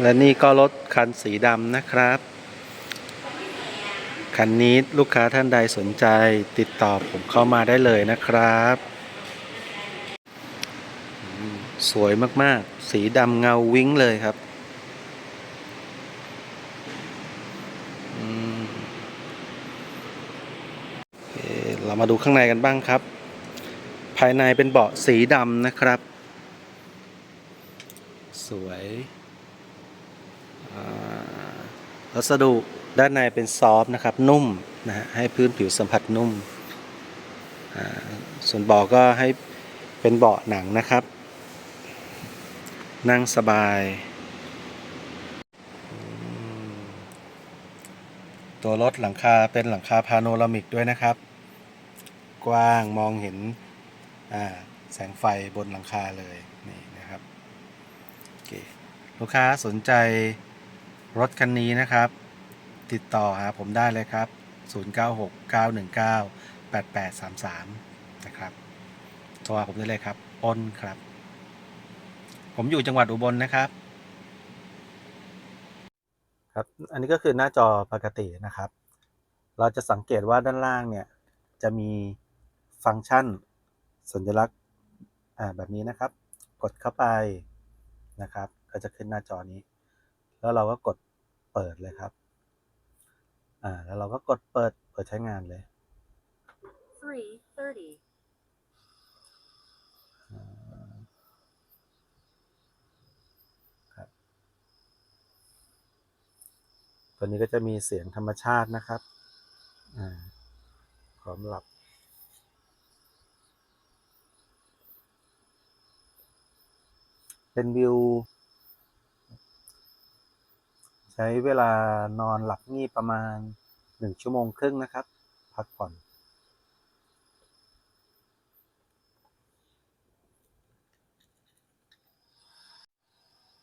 และนี่ก็รถคันสีดำนะครับ คันนี้ลูกค้าท่านใดสนใจติดต่อผมเข้ามาได้เลยนะครับ สวยมากๆ สีดำเงาวิ้งเลยครับเรามาดูข้างในกันบ้างครับ ภายในเป็นเบาะสีดำนะครับ สวย วัสดุด้านในเป็นซอฟต์นะครับ นุ่มนะฮะให้พื้นผิวสัมผัสนุ่ม ส่วนเบาะก็ให้เป็นเบาะหนังนะครับ นั่งสบาย ตัวรถหลังคาเป็นหลังคาพาโนรามิกด้วยนะครับ กว้างมองเห็นแสงไฟบนหลังคาเลยนี่นะครับโอเคลูกค้าสนใจ รถคันนี้นะครับ ติดต่อหาผมได้เลยครับ 0969198833 นะครับโทรหาผมได้เลยครับอ้นครับ ผมอยู่จังหวัดอุบลนะครับ ครับ อันนี้ก็คือหน้าจอปกตินะครับ เราจะสังเกตว่าด้านล่างเนี่ย จะมีฟังก์ชัน สัญลักษณ์อ่าแบบนี้นะครับ กดเข้าไปนะครับ ก็จะขึ้นหน้าจอนี้ แล้วเราก็กด เปิดเลยครับ อ่า แล้วเราก็กดเปิด เปิดใช้งานเลย 330. อ่าครับ ตัวนี้ก็จะมีเสียงธรรมชาตินะครับ อ่าพร้อมหลับเป็นวิว ใช้เวลานอนหลับงีบประมาณหนึ่งชั่วโมงครึ่งนะครับ พักผ่อน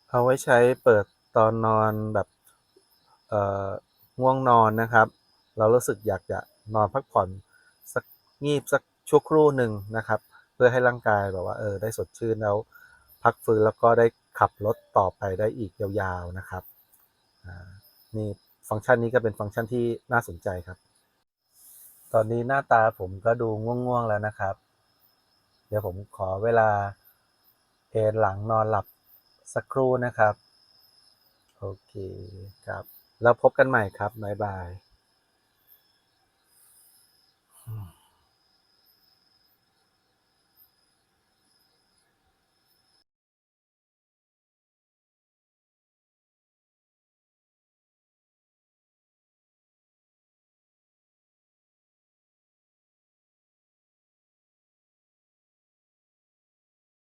เอาไว้ใช้เปิดตอนนอนแบบเอ่อง่วงนอนนะครับ เรารู้สึกอยากจะนอนพักผ่อนสักงีบสักชั่วครู่หนึ่งนะครับ เพื่อให้ร่างกายแบบว่าเออได้สดชื่นแล้ว พักฟื้นแล้วก็ได้ขับรถต่อไปได้อีกยาวๆนะครับ นี่ฟังก์ชันนี้ก็เป็นฟังก์ชันที่น่าสนใจครับ ตอนนี้หน้าตาผมก็ดูง่วงๆแล้วนะครับ เดี๋ยวผมขอเวลาเอนหลังนอนหลับสักครู่นะครับ โอเคครับ แล้วพบกันใหม่ครับบ๊ายบาย